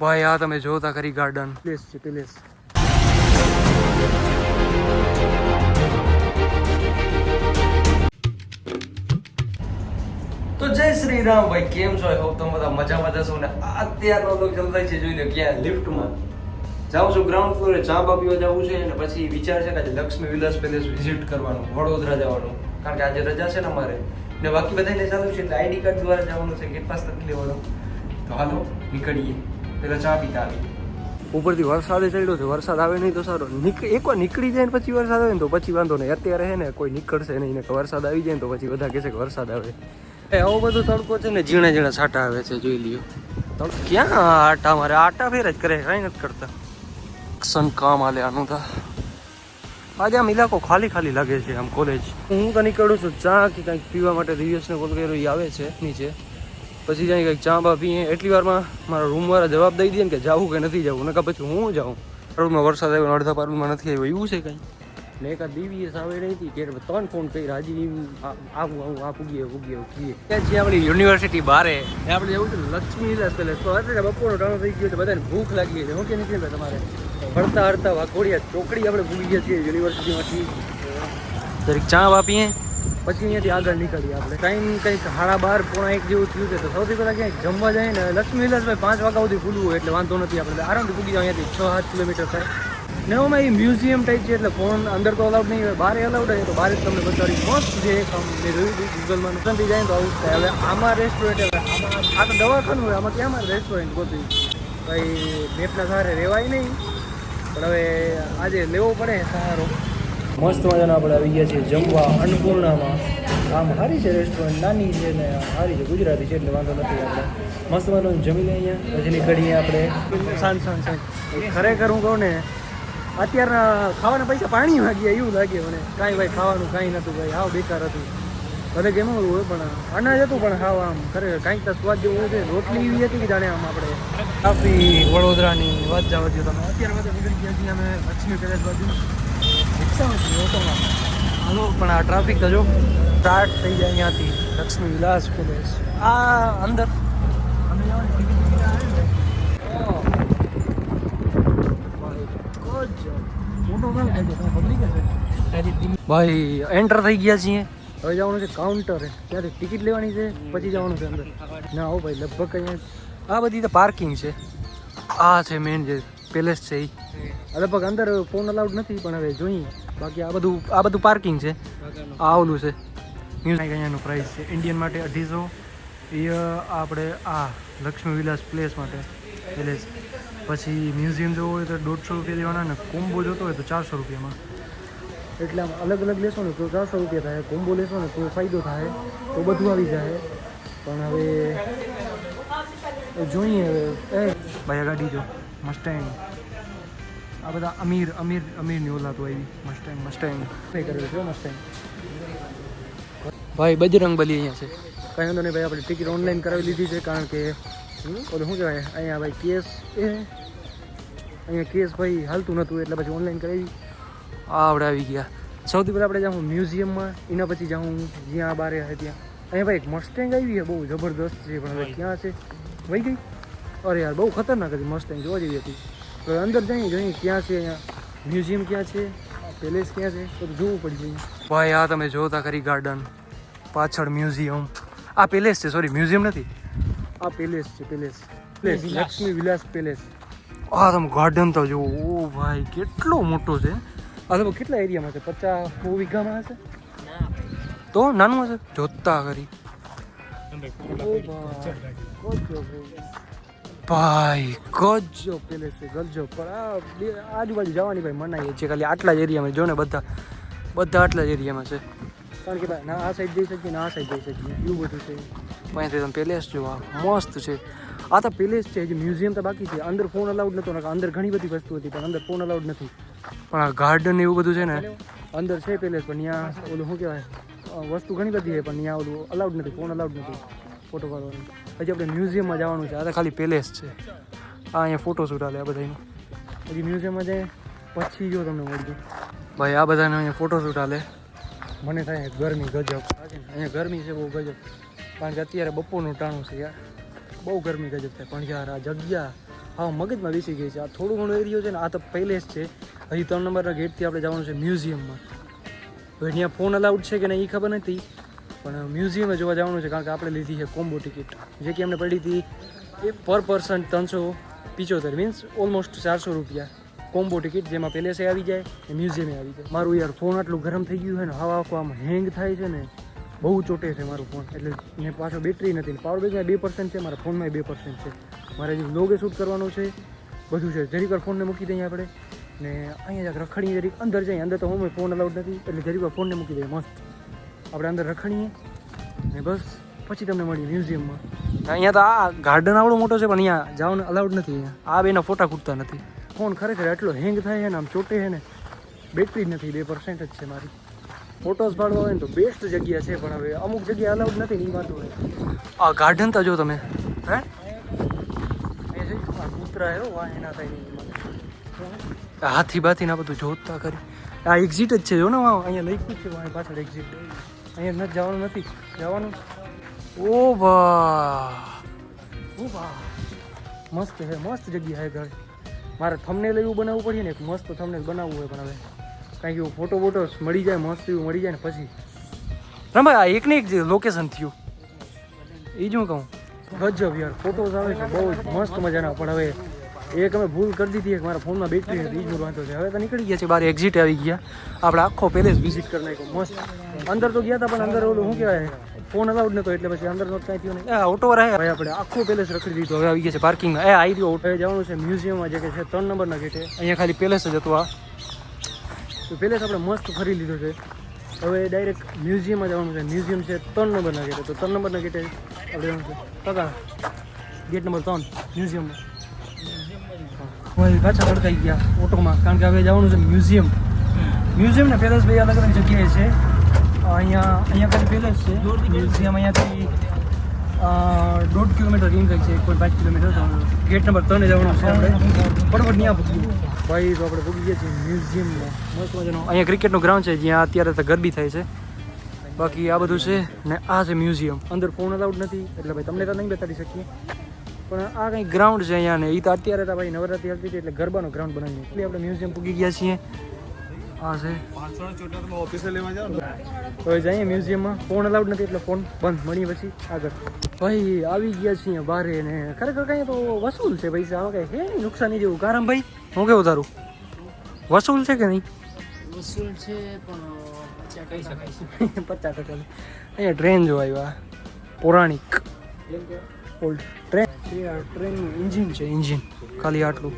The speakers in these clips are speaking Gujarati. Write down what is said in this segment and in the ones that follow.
ભાઈ આ તમે જોતા ખરી ગાર્ડન પ્લેસ છે પ્લેસ તો જય શ્રી રામ ભાઈ કેમ છો? આઈ હોપ તમે બધા મજામાં જશો ને અત્યારનો લોક જલ્દી છે જોઈ લો ક્યાં લિફ્ટમાં જાઉં છું ગ્રાઉન્ડ ફ્લોરે ચા બા પીવા જવું છે અને પછી વિચાર છે કે આજે લક્ષ્મી વિલાસ પેલેસ વિઝિટ કરવાનું વડોદરા જવાનું. કારણ કે આજે રજા છે ને અમારે. ને બાકી બધાને ચાલુ છે એટલે આઈડી કાર્ડ દ્વારા જવાનું છે ગેટ પાસ નથી લેવાનો. તો હાલો નીકળીએ. પેલા ચા પીતા આવી ઉપરથી વરસાદ ચડ્યો છે વરસાદ આવે નહીં તો સારો. નીક એકવાર નીકળી જાય ને પછી વરસાદ આવે ને તો પછી વાંધો નહીં. અત્યારે હે ને કોઈ નીકળશે નહીં ને વરસાદ આવી જાય ને તો પછી બધા કહેશે કે વરસાદ આવે. એ આવો બધો તડકો છે ને ઝીણા ઝીણા છાંટા આવે છે જોઈ લ્યો. ક્યાં આટા મારે? આટા ફેર જ કરે કાંઈ નથી કરતા. સન કામ હાલે આનું તો. આજે આમ ઇલાકો ખાલી ખાલી લાગે છે આમ કોલેજ હું તો નીકળું છું ચા કે કંઈક પીવા માટે દિવ્યેશને કોલ કર્યો એ આવે છે નીચે. પછી જાય કંઈક ચા બા પીએ, એટલી વારમાં મારા રૂમવાળા જવાબ દઈ દે ને કે જાવું કે નથી જવું. નકા પછી હું જાઉં? રોડમાં વરસાદ આવ્યો અડધા પારમાં નથી આવ્યો, એવું છે કંઈ? ને એક દીવીએ સાવે નહીં હતી કે ત્રણ ફોન કરી આ- આવું આવું, આ પૂગીએ પૂગીએ કીએ જે આપણી યુનિવર્સિટી બારે આપણે એવું છે લક્ષ્મી વિલાસ પેલેસ તો અત્યારે બપોરનો ટાણો થઈ ગયો બધાને ભૂખ લાગી છે હું કે નથી તમારે? હડતા હડતા વાઘોડિયા ચોકડી આપણે ભૂલી ગયા છીએ યુનિવર્સિટીમાંથી જરીક ચા વાપીએ પછી અહીંયાથી આગળ નીકળીએ આપણે. ટાઈમ કંઈક સાડા બાર, પોણા એક જેવું થયું છે તો સૌથી પહેલાં ક્યાંક જમવા જાય ને લક્ષ્મી વિલાસભાઈ પાંચ વાગ્યા સુધી ખુલવું હોય એટલે વાંધો નથી આપણે આરામથી પૂગી જાય અહીંયાથી છ સાત કિલોમીટર થાય. ને એમાં એ મ્યુઝિયમ ટાઈપ છે એટલે ફોન અંદર તો અલાઉડ નહીં હોય બારે અલાઉડ હોય તો બારે જ તમને બતાડી મસ્ત જે એક મેં જોયું હતું ગૂગલમાં. નુકસાનથી જાય તો આવું થાય. હવે આમાં રેસ્ટોરન્ટ હવે આમાં આ તો દવાખાનું હોય આમાં ક્યાં રેસ્ટોરન્ટ ગોતી? ભાઈ, મેપના સહારે રહેવાય નહીં. પણ હવે આજે લેવો પડે સહારો મસ્ત મજાના આપણે આવી ગયા છીએ જમવા અન્નપૂર્ણામાં. આમ સારી છે રેસ્ટોરન્ટ નાની છે ને સારી છે ગુજરાતી છે એટલે વાંધો નથી આપણે. મસ્ત મજાનું જમી લઈએ અહીંયા પછી નીકળીએ આપણે. શાંત શાંત શાંત. ખરેખર હું કહું ને અત્યારના ખાવાના પૈસા પાણી વાગ્યા એવું લાગે મને. કાંઈ ભાઈ ખાવાનું કાંઈ નહોતું ભાઈ આવ બેકાર હતું. ભલે કેમ હોય પણ અનાજ હતું પણ ખાવા આમ ખરેખર કાંઈક તો સ્વાદ જેવું હોય છે. રોટલી એવી હતી કે જાણે આમ આપણે. કાફી વડોદરાની વાત જાવ તમે? અત્યારે બધા નીકળી ગયા છીએ અમે લક્ષ્મી પેલેસ બાજુ. હાલો પણ આ ટ્રાફિક જો સ્ટાર્ટ થઈ જાય અહીંયાથી. લક્ષ્મી વિલાસ પેલેસ આ અંદર. ભાઈ એન્ટર થઈ ગયા છીએ. હવે જવાનું છે કાઉન્ટર ત્યાંથી ટિકિટ લેવાની છે, પછી જવાનું છે અંદર. ના, આવો ભાઈ, લગભગ અહીંયા આ બધી તો પાર્કિંગ છે. આ છે મેન જે પેલેસ છે એ લગભગ અંદર ફોન અલાઉડ નથી, પણ હવે જોઈએ. બાકી આ બધું આ બધું પાર્કિંગ છે. આ ઓલું છે. મ્યુઝિક અહીંયાનું પ્રાઇસ છે. ઇન્ડિયન માટે અઢીસો. એ આપણે આ લક્ષ્મી વિલાસ પ્લેસ માટે પેલેસ પછી મ્યુઝિયમ જવું હોય તો દોઢસો રૂપિયા દેવાના ને કોમ્બો જોતો હોય તો ચારસો રૂપિયામાં. એટલે આમ અલગ અલગ લેશો ને તો ચારસો રૂપિયા થાય. કોમ્બો લેશો ને તો ફાયદો થાય. તો બધું આવી જાય. પણ હવે જોઈએ હવે. એ ભાઈ ગાડી જો. મસ્ટેંગ આ બધા અમીર અમીર અમીરની ઓલાતો આવી. મસ્ટેંગ મસ્ટેંગ પે કર્યો છે મસ્ટેંગ ભાઈ બજરંગ બલી અહીંયા છે. કાંઈ વાંધો નહીં ભાઈ આપણે ટિકિટ ઓનલાઈન કરાવી લીધી છે કારણ કે ઓલું શું કહેવાય? અહીંયા ભાઈ કેસ એ અહીંયા કેસ ભાઈ હાલતું નહોતું એટલે પછી ઓનલાઈન કરાવી. આવડે આવી ગયા. સૌથી પહેલાં આપણે જાઉં મ્યુઝિયમમાં એના પછી જાઉં જ્યાં બારે હે ત્યાં. અહીંયા ભાઈ એક મસ્ટેંગ આવી છે બહુ જબરદસ્ત છે પણ હવે ક્યાં છે? વહી ગઈ? અરે યાર બહુ ખતરનાક હતી મસ્ટેંગ જોવા જેવી હતી. તો અંદર જઈએ જોઈએ ક્યાં છે અહીંયા? મ્યુઝિયમ ક્યાં છે? પેલેસ ક્યાં છે? તો જોવું પડી જાય ભાઈ આ તમે જોતા ખરી ગાર્ડન પાછળ મ્યુઝિયમ આ પેલેસ છે સોરી મ્યુઝિયમ નથી? આ પેલેસ છે palace palace Lakshmi Vilas palace આ તમે ગાર્ડન તો જુઓ. ઓ ભાઈ કેટલો મોટો છે. આ તમે કેટલા એરિયામાં છે? પચાસ સો વીઘામાં હશે? તો નાનું હશે? જોતા કરી ઓ ભાઈ, ભાઈ ગજો પેલેસ છે ગજો પણ આ બે- આજુબાજુ જવાની ભાઈ મનાઈએ છે, ખાલી આટલા જ એરિયામાં જો ને બધા બધા આટલા જ એરિયામાં છે. કારણ કે ભાઈ, ના, આ સાઈડ જઈ શકીએ, ના, આ સાઈડ જઈ શકીએ. એવું બધું છે. અહીંયાથી તમે પેલેસ જોવા મસ્ત છે. આ તો પેલેસ છે, હજી મ્યુઝિયમ તો બાકી છે. અંદર ફોન અલાઉડ નકર અંદર ઘણી બધી વસ્તુ હતી, પણ અંદર ફોન અલાઉડ નથી. પણ આ ગાર્ડન એવું બધું છે ને, અંદર છે પેલેસ પણ ત્યાં ઓલું શું કહેવાય વસ્તુ ઘણી બધી છે, પણ ત્યાં ઓલું અલાઉડ નથી ફોન અલાઉડ નથી. ફોટો પાડવાનો હજી આપણે મ્યુઝિયમમાં જવાનું છે. આ તો ખાલી પેલેસ છે. આ અહીંયા ફોટો શૂટ આ બધાનું હજી મ્યુઝિયમમાં જાય પછી જો તમને મળજો. ભાઈ આ બધાને અહીંયા ફોટો શૂટ આલે મને થાય ગરમી ગજબ. અહીંયા ગરમી છે બહુ ગજબ. કારણ કે અત્યારે બપોરનું ટાણું છે યાર. બહુ ગરમી ગજબ થાય. પણ યાર આ જગ્યા હા મગજમાં બેસી ગઈ છે. આ થોડું ઘણું એરિયો છે ને આ તો પહેલે જ છે. હજી ત્રણ નંબરના ગેટથી આપણે જવાનું છે મ્યુઝિયમમાં હવે ત્યાં ફોન અલાઉડ છે કે નહીં એ ખબર નથી. પણ મ્યુઝિયમે જોવા જવાનું છે કારણ કે આપણે લીધી છે કોમ્બો ટિકિટ. જે કે અમને પડી હતી એ પર પર્સન ત્રણસો પિચોતેર મીન્સ ઓલમોસ્ટ ચારસો રૂપિયા કોમ્બો ટિકિટ જેમાં પેલેસે આવી જાય ને મ્યુઝિયમે આવી જાય. મારું યાર ફોન આટલું ગરમ થઈ ગયું છે ને હવા આખું આમ હેંગ થાય છે ને બહુ ચોટે છે મારું ફોન એટલે ને પાછો બેટરી નથી પાવર બેંકમાં બે પર્સન્ટ છે, મારા ફોનમાં બે પર્સન્ટ છે. મારે હજી લોગે શૂટ કરવાનું છે, બધું છે. જરીક વાર ફોનને મૂકી દઈએ આપણે. ને અહીંયા રખડીએ જરીક અંદર જઈએ. અંદર તો હું ફોન અલાઉડ નથી, એટલે જરીક વાર ફોનને મૂકી દઈએ. મસ્ત. આપણે અંદર રખણીએ ને બસ પછી તમને મળીએ મ્યુઝિયમમાં. અહીંયા તો આ ગાર્ડન આવડો મોટો છે પણ અહીંયા જવાનું અલાઉડ નથી અહીંયા. આ બેના ફોટા ખૂટતા નથી. ફોન ખરેખર એટલો હેંગ થાય છે ને આમ ચોટે છે ને બેટરી જ નથી બે પર્સન્ટ જ છે મારી. ફોટોઝ પાડવા હોય ને તો બેસ્ટ જગ્યા છે પણ હવે અમુક જગ્યા અલાઉડ નથી ને એ વાત હોય આ ગાર્ડન તો જો તમે હે? કૂતરા વાહ એના થાય હાથી બાથી ના બધું જોતા કરી. આ એક્ઝિટ જ છે જો ને વાહ અહીંયા છે વાહ પાછળ એક્ઝિટ અહીંયા નથી જવાનું નથી. જવાનું? ઓ બા ઓ વાહ. મસ્ત છે મસ્ત જગ્યા છે ઘર. મારે થમને એવું બનાવવું પડે ને એક મસ્ત થમને બનાવવું હોય પણ હવે. કાંઈક એવું ફોટો બોટો મળી જાય મસ્ત એવું મળી જાય ને પછી. રમા આ એક ને એક લોકેશન થયું. એ જ હું કહું. ગજબ યાર ફોટોઝ આવે છે બહુ જ મસ્ત મજાના પણ હવે એક અમે ભૂલ કરી દીધી એક મારા ફોનમાં બેટરી હતી એ વાંધો છે હવે તો નીકળી ગયા છે બાર એક્ઝિટ આવી ગયા. આપણે આખો પેલેસ વિઝિટ કરી નાખ્યો મસ્ત. અંદર તો ગયા હતા પણ અંદર ઓલું શું કહેવાય ફોન અલાઉડ નતો એટલે પછી અંદર નો કાંઈ થયું નહીં. આ ઓટો રહ્યા ભાઈ આપણે આખો પેલેસ રખડી દીધો હવે આવી ગયા છે પાર્કિંગમાં એ આવી રહ્યો ઓટો જવાનું છે મ્યુઝિયમમાં જે કે છે ત્રણ નંબરના ગેટે અહીંયા ખાલી પેલેસ જ હતું આ. તો પેલેસ આપણે મસ્ત ફરી લીધો છે. હવે ડાયરેક્ટ મ્યુઝિયમમાં જવાનું છે. મ્યુઝિયમ છે ત્રણ નંબરના ગેટે તો ત્રણ નંબરના ગેટે આપણે જવાનું છે. કાકા ગેટ નંબર ત્રણ મ્યુઝિયમમાં ભાઈ પાછા ભડકાઈ ગયા ઓટોમાં. કારણ કે હવે જવાનું છે મ્યુઝિયમ. મ્યુઝિયમ ને પેલેસ ભાઈ અલગ અલગ જગ્યાએ છે. અહીંયા અહીંયા ખાલી પેલેસ છે. મ્યુઝિયમ અહીંયાથી દોઢ કિલોમીટર કંઈક છે એક પોઈન્ટ પાંચ કિલોમીટર ગેટ નંબર ત્રણે જવાનું છે આપણે. ફટાફટ ત્યાં પૂછ્યું ભાઈ તો આપણે પૂકી ગયા છીએ મ્યુઝિયમમાં. મસ્ત મજાનો. અહીંયા ક્રિકેટનું ગ્રાઉન્ડ છે જ્યાં અત્યારે તો ગરબી થાય છે. બાકી આ બધું છે ને આ છે મ્યુઝિયમ. અંદર ફોન અલાઉડ નથી. એટલે ભાઈ તમને તો નહીં બતાડી શકીએ. પણ આ કંઈ ગ્રાઉન્ડ છે અહીંયા ને એ તો અત્યારે તો ભાઈ નવરાત્રી આવતી હતી એટલે ગરબાનો ગ્રાઉન્ડ બનાવીને એટલે આપણે મ્યુઝિયમ પૂગી ગયા છીએ. આ છે. હવે જઈએ મ્યુઝિયમમાં ફોન અલાઉડ નથી એટલે ફોન બંધ. મળીએ પછી આગળ. ભાઈ આવી ગયા છીએ બારે ને ખરેખર કંઈ તો વસૂલ છે પૈસા આમાં કાંઈ હે નુકસાની જેવું. કારણ ભાઈ હું કેવું તારું? વસૂલ છે કે નહીં? વસૂલ છે પણ કહી શકાય પચાસ ટકા અહીંયા ટ્રેન જો આવ્યા. પૌરાણિક. ઓલ્ડ ટ્રેન ટ્રેનનું ઇન્જિન છે ઇન્જિન ખાલી આટલું.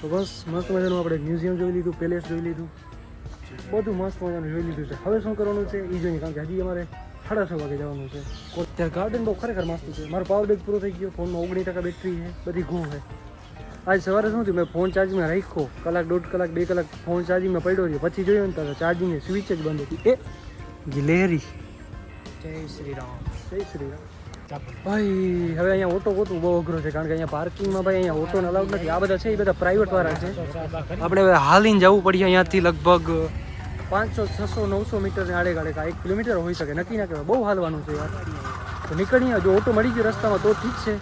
તો બસ મસ્ત મજાનું આપણે મ્યુઝિયમ જોઈ લીધું પેલેસ જોઈ લીધું. બધું મસ્ત મજાનું જોઈ લીધું છે. હવે શું કરવાનું છે? એ જોઈએ કારણ કે હજી અમારે સાડા છ વાગે જવાનું છે. ત્યાં ગાર્ડન બહુ ખરેખર મસ્ત છે. મારો પાવર બેગ પૂરો થઈ ગયો ફોનમાં ઓગણીસ ટકા બેટરી છે બધી ગુમ છે. આજ સવારે શું થયું? મેં ફોન ચાર્જિંગમાં રાખ્યો. કલાક દોઢ કલાક બે કલાક ફોન ચાર્જિંગમાં પડ્યો છે પછી જોયું ને તો ચાર્જિંગની સ્વિચ જ બંધ હતી. એ ગિલેરી. જય શ્રી રામ. જય શ્રી રામ. ભાઈ, હવે અહીંયા ઓટો ગોતવું બહુ અઘરો છે, કારણ કે અહીંયા પાર્કિંગમાં ભાઈ અહીંયા ઓટો અલાઉડ નથી. આ બધા છે, એ બધા પ્રાઇવેટ વાળા છે. આપણે હવે હાલીને જવું પડશે અહીંયાથી લગભગ પાંચસો, છસો, નવસો મીટરની આડે ગાડે એક કિલોમીટર હોઈ શકે, નક્કી ના કહેવાય. બહુ હાલવાનું છે યાર. તો નીકળીએ જો ઓટો મળી ગયો રસ્તામાં, તો ઠીક છે.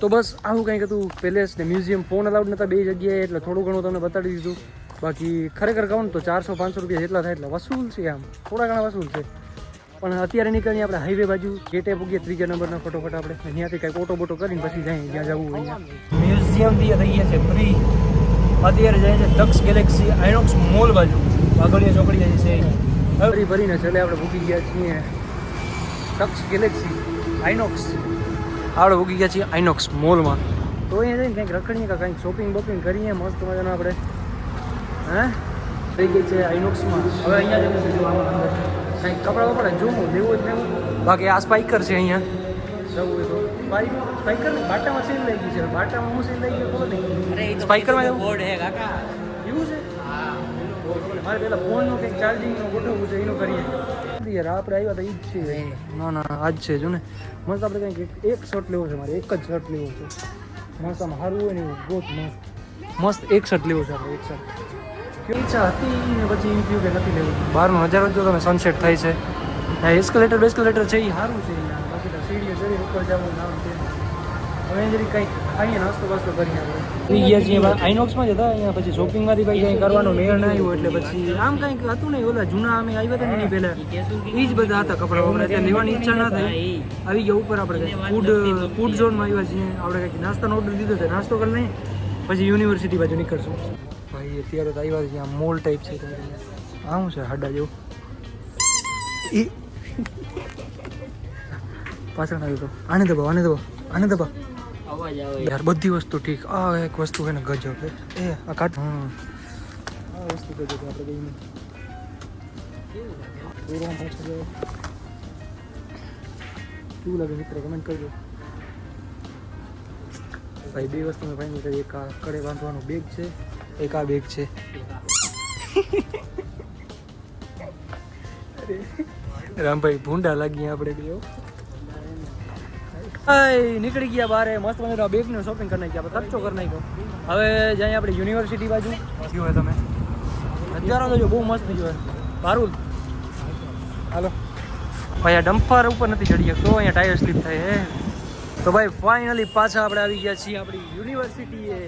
તો બસ આવું કંઈક હતું. પેલેસ ને મ્યુઝિયમ ફોન અલાઉડ નહોતા બે જગ્યાએ, એટલે થોડું ઘણું તમને બતાડી દીધું. બાકી ખરેખર કહું તો ચારસો, પાંચસો રૂપિયા જેટલા થાય એટલે વસૂલ છે આમ. થોડા ઘણા વસૂલ છે. પણ અત્યારે નીકળીએ આપણે હાઈવે બાજુ. ગેટે પૂગીએ ત્રીજા નંબરનો ફટોફટ આપણે. ત્યાંથી કંઈક ઓટો બોટો કરીને પછી જઈએ જ્યાં જવું હોય મ્યુઝિયમ રહીએ છીએ છે ફ્રી અત્યારે જાય છે દક્ષ ગેલેક્સી આઇનોક્સ મોલ બાજુ. વાઘોડિયા ચોકડી જે છે ફરી ભરીને છેલ્લે આપણે ભૂગી ગયા છીએ દક્ષ ગેલેક્સી આઇનોક્સ આપણે ભૂગી ગયા છીએ આઇનોક્સ મોલમાં તો અહીંયા જઈને કંઈક રખડીએ કે કંઈક શોપિંગ બોપિંગ કરીએ મસ્ત મજાનું આપણે. હે? થઈ ગઈ છે આઇનોક્સમાં હવે અહીંયા જઈને કંઈક કપડાં વપડા જોવું લેવું જ લેવું બાકી આ સ્પાઈકર છે અહીંયા. જવું તો. સ્પાઈક સ્પાઈકર બાટામાં સીન લઈ ગઈ છે. બાટામાં હું સીન લઈ ગયો ખબર નહીં. અરે એ સ્પાઈકરમાં બોર્ડ હે કાકા. એવું છે? મારે પેલા ફોનનું કંઈક ચાર્જિંગનું ગોઠવવું છે એનું કરીએ. યાર આપણે આવ્યા તો એ જ છે. ના ના આજ છે જો ને. મસ્ત આપણે કંઈક એક- એક શર્ટ લેવો છે મારે એક જ શર્ટ લેવો છે. મસ્ત આમ સારું હોય ને એવું ગોત મસ્ત. મસ્ત એક શર્ટ લેવો છે આપણે એક શર્ટ ઈચ્છા હતી ને પછી થયું કે નથી લેવું. બહારનો નજારો જો તમે સનસેટ થાય છે. હા એસ્કલેટર બેસ્કલેટર છે એ સારું છે બાકી તો સીડીઓ ચડી ઉપર જવું નામ છે હવે જરી કંઈક અહીંયા નાસ્તો બાસ્તો કરીને આપણે. ગયા છીએ આઈનોક્સમાં જ હતા અહીંયા પછી શોપિંગમાંથી ભાઈ કંઈ કરવાનો મેળ ના આવ્યો એટલે પછી આમ કંઈક હતું નહીં ઓલા જૂના અમે આવ્યા હતા ને એની પહેલા. એ જ બધા હતા કપડાં અમને ત્યાં લેવાની ઈચ્છા ના થઈ આવી ગયા ઉપર આપણે ફૂડ ફૂડ ઝોનમાં આવ્યા છીએ. આપણે કંઈક નાસ્તાનો ઓર્ડર દીધો છે નાસ્તો કરી લઈએ પછી યુનિવર્સિટી બાજુ નીકળશું. ભાઈ અત્યારે તો આવ્યા છે આ મોલ ટાઈપ છે આ શું છે હાડા જેવું. એ પાછળ આવ્યું તો. આને દબાવ આને દબાવ આને દબાવ. અવાજ આવે. યાર બધી વસ્તુ ઠીક. આ એક વસ્તુ છે ને ગજબ. એ આ કાટ હમ. આ વસ્તુ ગજબ આપણે. કેવું લાગે મિત્ર? કમેન્ટ કરજો. ભાઈ બે વસ્તુ મેં ફાઇનલ કરી એક કડે બાંધવાનું બેગ છે. એક આ બેગ છે. રામભાઈ ભૂંડા લાગી આપણે બે હો. હાય નીકળી ગયા બારે. મસ્ત મને બેગનું શોપિંગ કરી નાખ્યા. ખર્ચો કરી નાખ્યો. હવે જાય આપણે યુનિવર્સિટી બાજુ. હોય તમે? અત્યારે તો જો બહુ મસ્ત જોયો પારુલ હાલો. ભાઈ આ ડમ્પર ઉપર નથી ચડી શકતો. અહીંયા ટાયર સ્લીપ થાય હે તો ભાઈ ફાઇનલી પાછા આપણે આવી ગયા છીએ આપણી યુનિવર્સિટીએ